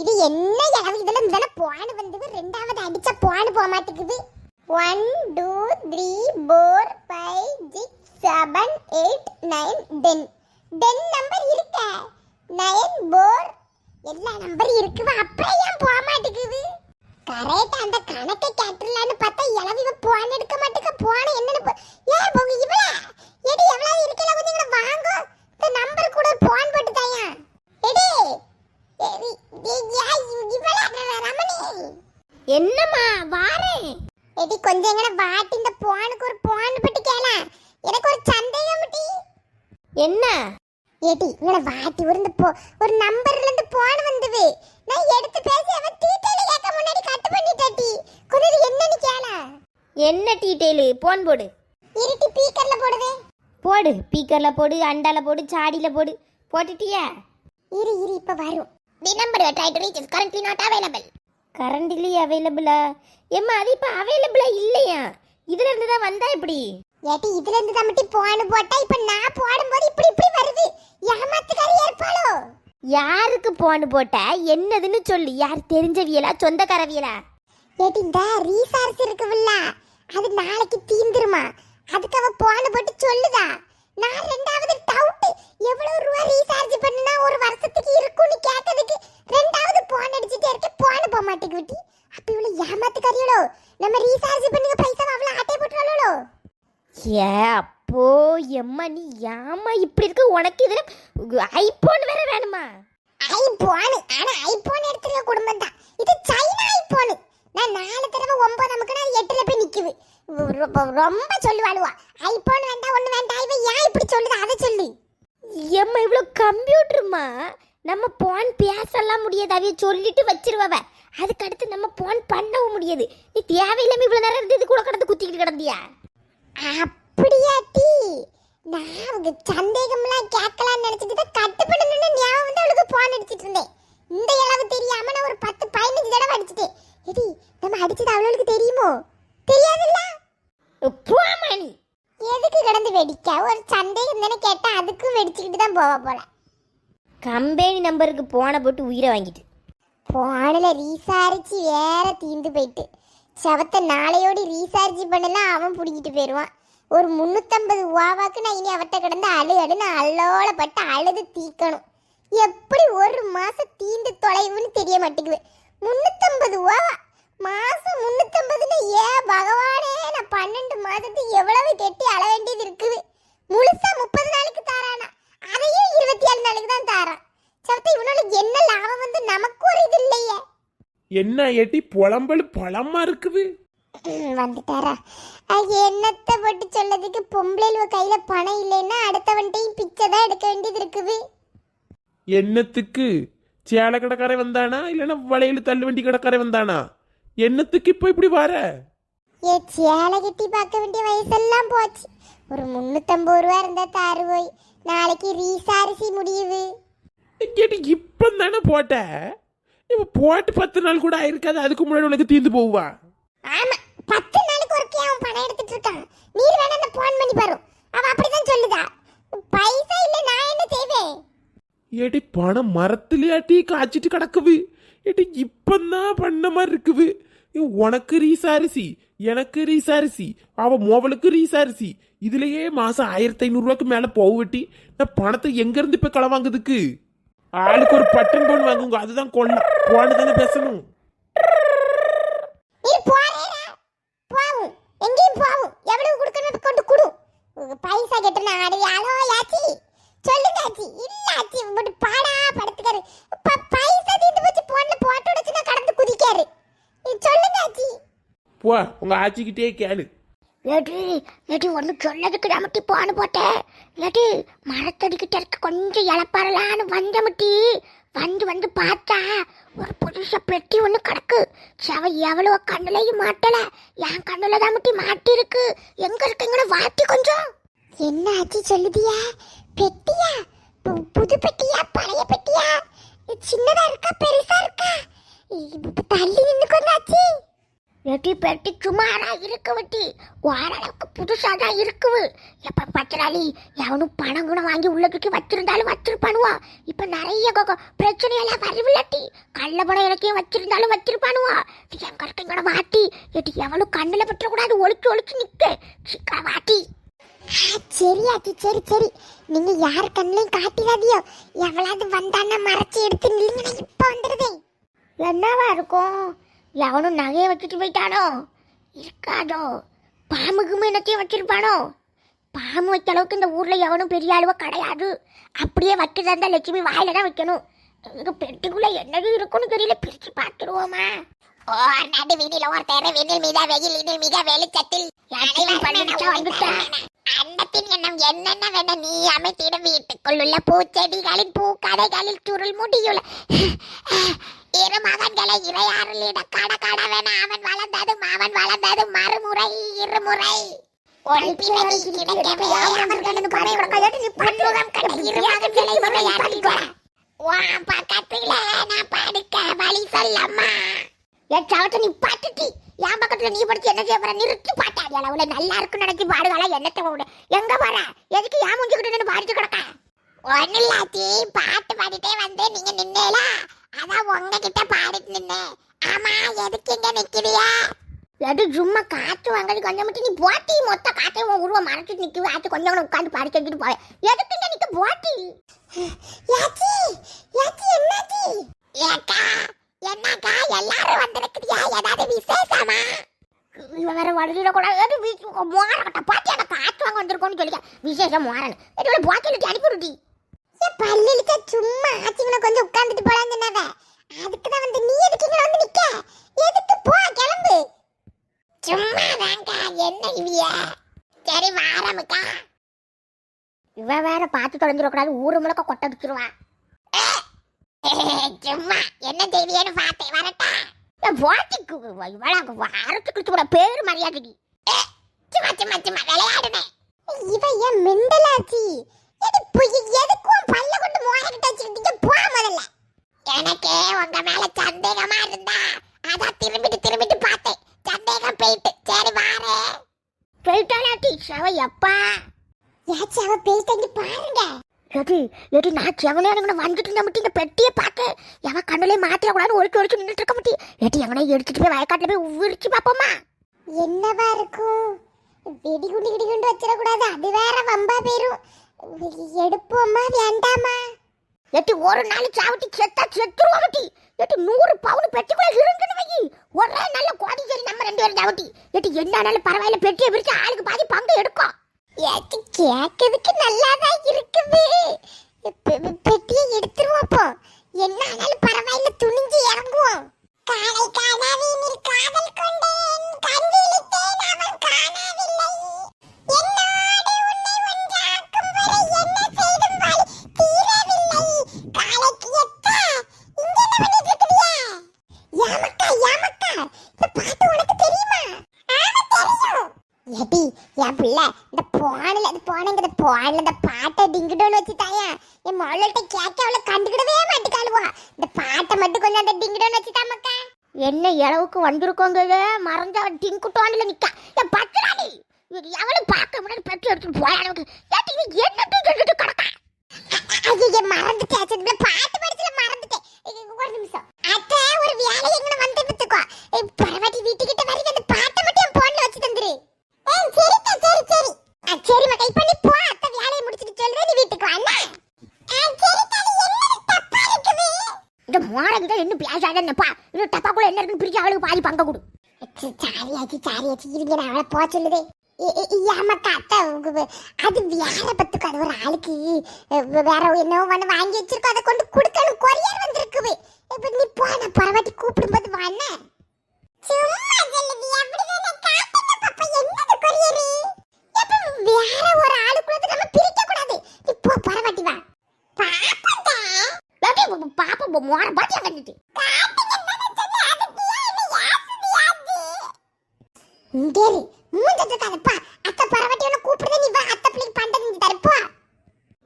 இது என்ன இளவு இதுல முதல்ல போன் வந்தது ரெண்டாவது அடிச்ச போன் போக மாட்டேங்குது. One two three four five six seven eight nine ten ten number இருக்க? நைன் ஃபோர் எல்லா நம்பர் இருக்குது அப்புறம் ஏன் போக மாட்டேங்குது? கரெக்ட் அந்த கணக்கை கேட்டுலான்னு பார்த்தா இளவிவ போன் எடுக்க மாட்டேங்க போன என்னன்னு போ- ஏன் போங்க இவ்வளோ எடி எவ்வளோ இருக்கல கொஞ்சம் வாங்க. இந்த நம்பர் கூட போன் போட்டு தாயா எடி என்னம்மா வாரேன். எடி கொஞ்சம் எங்கன வாட்டி இந்த போனுக்கு ஒரு போன் போட்டு கேள. எனக்கு ஒரு சந்தேகம் டி என்ன? ஏடி இவள வாட்டி ஒரு இந்த போ- ஒரு நம்பர்ல இருந்து போன் வந்தது. நான் எடுத்து பேசி அவ டீடைல் கேட்க முன்னாடி கட் பண்ணிட்டாட்டி கொஞ்சம் என்னன்னு கேள. என்ன டீட்டெயிலு? போன் போடு. இருட்டி பீக்கர்ல போடுதே. போடு பீக்கரில் போடு அண்டால போடு சாடியில் போடு. போட்டுட்டியா? இரு இரு இப்ப வரும். The number you try to reach is currently not available current இல்லையே அவைலபிளா ஏம்மா அது இப்போ அவைலபிளா இல்லையா? இதுல இருந்து தான் வந்தா இப்படி? ஏட்டி இதுல இருந்து தான் மட்டும் போன போட்டா இப்ப நான் போடும்போது இப்படி இப்படி வருது. ஏமாத்துக்காரி ஏற்பாளோ? யாருக்கு போன் போட்ட? என்னதுன்னு சொல்லு. யார் தெரிஞ்சவியலா? சொந்தக்காரவியலா? ஏட்டி இந்த ரீசார்ஜ் இருக்குல்ல அது நாளைக்கு தீந்துருமா? அதுக்கு அவ போன போட்டு சொல்லுதா. நான் ரெண்டாவது டவுட் எவ்வளவு ரூபா ரீசார்ஜ் பண்ணினா ஒரு வருஷத்துக்கு இருக்கும்னு கேட்டதுக்கு ரெண்டாவது போன் அடிச்சுட்டே இருக்க போன போக மாட்டேங்குட்டி அப்ப இவ்வளவு ஏமாத்துக்காரியோ நம்ம ரீசார்ஜ் பண்ணுங்க பைசா அவ்வளவு ஆட்டை போட்டுறாளோ ஏ அப்போ எம்மா நீ ஏம்மா இப்படி இருக்கு? உனக்கு இதுல ஐபோன் வேற வேணுமா? ஐபோன் ஆனா ஐபோன் எடுத்துருக்க குடும்பம் தான். இது சைனா ஐபோன் நான் நாலு தடவை ஒன்பது நமக்கு அது எட்டுல போய் நிக்குது. ரொம்ப ரொம்ப சொல்லுவாளுவா. ஐபோன் வேண்டாம் ஒன்று வேண்டாம் இவன் ஏன் இப்படி சொல்லுது? அதை சொல்லு. எம்மா இவ்வளோ கம்ப்யூட்டருமா? நம்ம போன் பேசலாம் முடியாது அவைய சொல்லிட்டு வச்சிருவவ. அதுக்கு அடுத்து நம்ம போன் பண்ணவும் முடியாது. நீ தேவையில்லாம இவ்வளோ நேரம் இருந்து இது கூட கடந்து குத்திக்கிட்டு கிடந்தியா? அப்படியா டீ? நான் அவங்க சந்தேகம்லாம் கேட்கலாம்னு நினச்சிட்டு தான் கட்டு பண்ணணும்னு ஞாபகம் வந்து அவளுக்கு போன் அடிச்சிட்டு இருந்தேன். இந்த அளவு தெரியாம நான் ஒரு பத்து பதினஞ்சு தடவை அடிச்சிட்டேன். எடி நம்ம அடிச்சது அவளுக்கு தெரியுமோ? தெரியாதுல்ல? போமா நீ. எதுக்கு கிடந்து வெடிக்க? ஒரு சந்தேகம் தானே கேட்டா அதுக்கும் வெடிச்சுக்கிட்டு தான் போவ போல. கம்பெனி நம்பருக்கு போனை போட்டு உயிரை வாங்கிட்டு. போனில் ரீசார்ஜ் வேற தீந்து போயிட்டு. செவத்த நாளையோடு ரீசார்ஜ் பண்ணலாம் அவன் பிடிக்கிட்டு போயிடுவான் ஒரு முந்நூற்றம்பது ரூபாவாக்கு நான் இனி அவட்ட கிடந்து அழு அழு நான் அல்லோல பட்டு அழுது தீக்கணும் எப்படி ஒரு மாசம் தீந்து தொலைவுன்னு தெரிய மாட்டேங்குது. முந்நூற்றம்பது ரூபாவா? மாசம் முந்நூற்றம்பதுன்னு ஏ பகவானே நான் பன்னெண்டு மாசத்துக்கு எவ்வளவு கெட்டி அழ வேண்டியது இருக்குது? முழுசா முப்பது நாளுக்கு தாரானா? அதையும் இருபத்தி ஏழு நாளுக்கு தான் தாரான் சவத்தை இவனோட என்ன லாபம் வந்து நமக்கு ஒரு இது இல்லையே. என்ன ஏட்டி புலம்பல் பழமா இருக்குது? வந்துட்டாரா. என்னத்தை போட்டு சொல்லதுக்கு பொம்பளைல கையில பணம் இல்லைன்னா அடுத்தவன்ட்டையும் பிச்சை தான் எடுக்க வேண்டியது இருக்குது. என்னத்துக்கு? சேலை கடைக்காரன் வந்தானா? இல்லைன்னா வளையல் தள்ளு வண்டி கடைக்காரன் வந்தானா? என்னத்துக்கு இப்போ இப்படி வர? ஏ சேலை கட்டி பார்க்க வேண்டிய வயசெல்லாம் போச்சு. ஒரு முந்நூற்றம்பது ரூபா இருந்தா தாருவோய். நாளைக்கு ரீசாரிசி முடியுது. கேட்டு இப்போ தானே போட்ட? இப்போ போட்டு பத்து நாள் கூட ஆயிருக்காது. அதுக்கு முன்னாடி உனக்கு தீந்து போவா ஆமா பத்து நாளைக்கு ஒருக்கே அவன் பணம் எடுத்துட்டு இருக்கான். நீர் வேணா அந்த போன் பண்ணி பாரு. அவ அப்படிதான் சொல்லுதா. பைசா இல்ல நான் என்ன செய்வேன்? ஏட்டி பணம் மரத்துலயாட்டி காய்ச்சிட்டு கிடக்குது. ஏட்டி இப்பந்தான் பண்ண மாதிரி இருக்குது உனக்கு ரீசாரிசி எனக்கு ரீசாரிசி அவ மோவலுக்கு ரீசாரிசி இதுலயே மாசம் ஆயிரத்தி ஐநூறுரூவாக்கு மேல போவட்டி நான் பணத்தை எங்க இருந்து இப்ப களை வாங்குதுக்கு ஆளுக்கு ஒரு பட்டன் போன் வாங்குங்க அதுதான் கொள்ளம் போன தானே பேசணும். நீ போறேடா. போவும் எங்கேயும் போவும் பைசா கெட்டன ஆடு யாரோ யாச்சி சொல்லுங்க ஆச்சி. இல்ல ஆச்சி. பாடா படுத்துக்காரு ப- பைசா தீந்து போச்சு போன்ல போட்டு உடச்சுனா கடந்து குதிக்காரு நீ சொல்லுங்க ஆச்சி போ உங்க ஆச்சிக்கிட்டே கேளு. ஏடி ஏடி ஒன்று சொல்லதுக்கு நமட்டி போன போட்டேன். ஏடி மரத்தடிக்கிட்ட இருக்க கொஞ்சம் இழப்பாரலான்னு வந்த முட்டி. வந்து வந்து பார்த்தா ஒரு புதுசா பெட்டி ஒன்று கிடக்கு. சவ எவ்வளோ கண்ணுலையும் மாட்டலை. என் கண்ணுல தான் முட்டி மாட்டி இருக்கு எங்க இருக்குங்கன்னு வாட்டி கொஞ்சம். என்ன ஆச்சு சொல்லுதியா? பெட்டியா? பு- புது பெட்டியா? பழைய பெட்டியா? சின்னதாக சின்னதா இருக்கா? பெருசா இருக்கா? இது தள்ளி கொஞ்சம் ஆச்சு எட்டி பெட்டி சுமாரா இருக்கு வட்டி. ஓரளவுக்கு புதுசாக தான் இருக்குது. எப்போ பச்சராளி எவனும் பணம் கூட வாங்கி உள்ள தூக்கி வச்சிருந்தாலும் வச்சிருப்பானுவா. இப்போ நிறைய பிரச்சனையெல்லாம் வரவில்லட்டி கள்ள பணம் இலக்கியம் வச்சிருந்தாலும் வச்சிருப்பானுவா. எங்க கூட வாட்டி எட்டி எவனும் கண்ணில் பற்றக்கூடாது. ஒழிச்சு ஒழிச்சு நிற்க சீக்கிரம் வாட்டி. சரி ஆச்சி சரி சரி. நீங்க யார் கண்ணையும் காட்டிடாதியோ. எவ்வளவு வந்தான்னா மறைச்சு எடுத்து நில்லுங்க இப்போ வந்துடுதே என்னவா இருக்கும்? எவனும் நகையை வச்சுட்டு போயிட்டானோ? இருக்காதோ? பாம்புக்குமே என்னத்தையும் வச்சிருப்பானோ? பாம்பு வைக்க அளவுக்கு இந்த ஊர்ல எவனும் பெரிய அளவு கிடையாது. அப்படியே வைக்கிறதா இருந்தா லட்சுமி வாயில தான் வைக்கணும். இங்க பெட்டிக்குள்ள என்னது இருக்குன்னு தெரியல பிரிச்சு பார்த்துருவோமா? ஓர் நடு வீதியில ஒருத்தர் விண்ணில் மீத வெயில் இனில் மிக வெளிச்சத்தில் அன்னத்தின் எண்ணம் என்னென்ன வேண நீ அமைத்திட வீட்டுக்குள் உள்ள பூச்செடிகளின் பூக்கடைகளில் சுருள் முடியுள்ள இரு மகன்களை இறையாறுலிட கட கடவென அவன் வளர்ந்ததும் அவன் வளர்ந்ததும் மறுமுறை இருமுறை. நல்லா இருக்குன்னு நினைச்சு பாடுகளா என்னத்தை எங்க போற? எதுக்கு ஏன் முடிஞ்சுக்கிட்டு பாடிட்டு கிடக்க? ஒன்னில்லாச்சி பாட்டு பாடிட்டே வந்து நீங்க நின்னேலா. அதான் உங்ககிட்ட பாடிட்டு நின்னேன். ஆமா எதுக்கு இங்க நிக்கிறியா? எது சும்மா காத்து வாங்கறது கொஞ்சம் மட்டும் நீ போட்டி மொத்த காத்தையும் உன் உருவம் மறைச்சிட்டு நிற்க ஆச்சு கொஞ்சம் கூட உட்காந்து பாடி செஞ்சுட்டு போவேன். எதுக்கு இங்க நிக்க போட்டி? யாச்சி யாச்சி என்னாச்சி? ஏக்கா என்னக்கா எல்லாரும் வந்திருக்கிறியா? ஏதாவது விசேஷமா? இவன் வேற வழியில கூட வீட்டு மோரக்கட்ட பாட்டி எனக்கு காத்து வாங்க வந்திருக்கோன்னு சொல்லிக்க விசேஷம் மோரன் எது போட்டி அனுப்பிவிடுடி என் பல்லிலுக்க சும்மா ஆச்சிங்கன கொஞ்சம் உட்கார்ந்துட்டு போலாம் சொன்னாவ? அதுக்கு தான் வந்து நீ எதுக்கு இங்க வந்து நிக்க? எதுக்கு போ கிளம்பு. சும்மா வாங்கா என்ன இவிய? சரி வாரமுக்கா. இவன் வேற பார்த்து தொலைஞ்சிடக்கூடாது ஊரு முழுக்க கொட்டை வச்சிருவான் சும்மா. என்ன செய்வியன்னு பார்த்தேன் வரட்டா. போட்டிக்கு இவளா வாரத்துக்கு கூட பேர் மரியாதைக்கு. சும்மா சும்மா சும்மா விளையாடுனே. இவ ஏன் மிண்டலாச்சி? எது எதுக்கும் பல்ல கொண்டு மோயக்கிட்ட போ முதல்ல. எனக்கே உங்க மேல சந்தேகமா இருந்தா அதான் திரும்பிட்டு திரும்பிட்டு பார்த்தேன். சந்தேகம் போயிட்டு. சரி வாரே. போயிட்டாலாட்டி சவ எப்பா? யாச்சி அவ போயிட்டு பாருங்க. எது எது நான் செவனே எனக்கு வந்துட்டு இருந்த மட்டும் இந்த பெட்டியை பார்த்து எவன் கண்ணுலே மாத்திர கூடாது ஒழிச்சு ஒழிச்சு நின்றுட்டு இருக்க மாட்டி. எட்டு எவனே எடுத்துட்டு போய் வயக்காட்டுல போய் விரிச்சு பார்ப்போமா? என்னவா இருக்கும்? வெடிகுண்டு கிடிகுண்டு வச்சிடக்கூடாது. அது வேற வம்பா போயிரும். எடுப்போமா வேண்டாமா? எட்டு ஒரு நாள் சாவட்டி செத்தா செத்துருவா மட்டி எட்டு நூறு பவுன் பெட்டிக்குள்ள இருந்துன்னு வை ஒரே நல்ல கோடி சரி நம்ம ரெண்டு பேரும் சாவட்டி. எட்டு என்ன பரவாயில்ல பெட்டியை விரிச்சு ஆளுக்கு பாதி பங்கு எடுக்கும். ஏத்து கேட்கறதுக்கு நல்லாதான் இருக்குது. பெட்டியை எடுத்துருவோம் அப்போ. என்ன ஆனாலும் பரவாயில்ல துணிஞ்சு இறங்குவோம். காலை காணாவினில் காதல் கொண்டேன் கண் பாட்டை வச்சுட்டாயா? என் மொழல்கிட்ட கேட்க அவளை கண்டுக்கிடவே மாட்டேக்காளுவா. இந்த பாட்டை மட்டும் கொஞ்சம் அந்த டிங்கிடோன்னு வச்சுட்டாமக்கா என்ன இளவுக்கு வந்திருக்கோங்க மறைஞ்ச டிங்குட்டோன்ல நிக்க. என் பத்திராணி இது எவனும் பார்க்க முன்னாடி பெற்று எடுத்துட்டு போய் அளவுக்கு ஏட்டி இது என்னட்டு கிடக்கா? ஐயோ மறந்துட்டேன் சரி, இந்த பாட்டு படிச்சுல மறந்துட்டேன் ஒரு நிமிஷம். அத்தை ஒரு வேலை எங்கன வந்து வித்துக்கோ பரவாட்டி வீட்டுக்கிட்ட வரைக்கும் அந்த பாட்டை மட்டும் என் போன்ல வச்சு தந்துரு ஏய் சரிக்கா சரி சரி ஆ சரி மக்கா இப்போ நீ போ அத்தை வேலையை முடிச்சிட்டு சொல்றேன் நீ வீட்டுக்கு வா என்ன? ஆ சரிக்கா அது என்ன தப்பா இருக்குது இந்த மோரகிட்ட என்ன பேசாத என்னப்பா இன்னும் டப்பாக்குள்ள என்ன இருக்குன்னு பிரிச்சு அவளுக்கு பாதி பங்க கொடு சாரியாச்சு சாரியாச்சு நான் அவளை போக சொல்லுதே. ஏமாக்கா அத்தை அது வேற பத்துக்கு அது ஒரு ஆளுக்கு வேற என்னவோ ஒண்ணு வாங்கி வச்சிருக்கோம் அதை கொண்டு கொடுக்கணும். கொரியர் வந்திருக்குவே. இப்ப நீ போ நான் பரவாட்டி கூப்பிடும்போது வாண்ணே பாப்பா வேற ஒரு நம்ம பிரிக்க கூடாது நீ போ பரவாட்டி வா. பாப்பா பாப்பா மோர பாட்டியா கண்டுட்டு டேய் மூஞ்சத்து கதப்பா அத்தை பரவட்டி ஒன்று கூப்பிடுது நீ வா. அத்தை பிள்ளைக்கு பண்டை செஞ்சு தரப்போ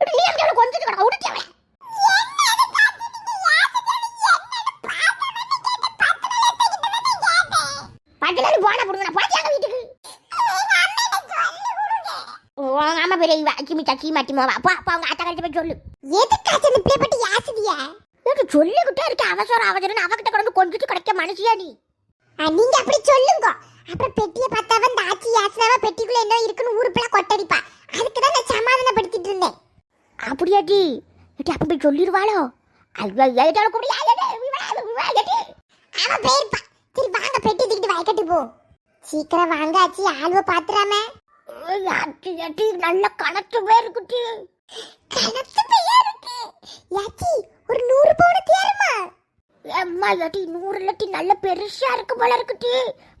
நீ அப்படி அவளை கொஞ்சம் கூட உடுக்கவே வீட்டுக்கு? ஆமா பெரிய இவ. அக்கிமி கக்கி மாட்டிமா வா அப்பா அவங்க அத்தை கழிச்சு போய் சொல்லு. எதுக்காச்சு அந்த பிள்ளை எனக்கு சொல்லிக்கிட்டே இருக்க. அவசரம் அவசரம் அவகிட்ட கிடந்து கொஞ்சிட்டு கிடைக்க மனுஷியா நீங்க அப்படி சொல்லுங்க. அப்புறம் பெட்டியை பார்த்தா வந்து ஆச்சி யாசனாவா பெட்டிக்குள்ள என்ன இருக்குன்னு ஊருக்குள்ள கொட்டடிப்பா. அதுக்கு தான் நான் சமாதானப்படுத்திட்டு இருந்தேன். அப்படியாட்டி ஏட்டி அப்ப போய் சொல்லிடுவாளோ ஐயோ ஏட்டால கூட அவன் போயிருப்பா. சரி வாங்க பெட்டி தூக்கிட்டு வயக்கட்டி போ. சீக்கிரம் வாங்க ஆச்சி. ஆளுவ பாத்துறாம. ஏட்டி ஏட்டி நல்ல கணக்கு பேர் இருக்குட்டி கணத்து பையா இருக்கு. யாச்சி ஒரு நூறு பவுன் தேருமா? அம்மா ஏட்டி நூறு லட்டி நல்ல பெருசா இருக்கு போல இருக்குட்டி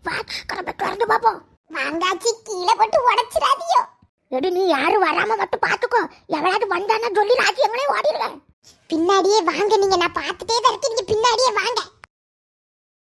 வா கடமை திறந்து பாப்போம் வாங்காச்சி கீழே போட்டு உடைச்சிடாதியோ. எடி நீ யாரும் வராம மட்டும் பாத்துக்கோ எவளாவது வந்தானா சொல்லி ராஜி ராஜ்யங்களே ஓடிடுவேன் பின்னாடியே வாங்க நீங்க நான் பார்த்துட்டே தான் இருக்கேன். நீங்க பின்னாடியே வாங்க.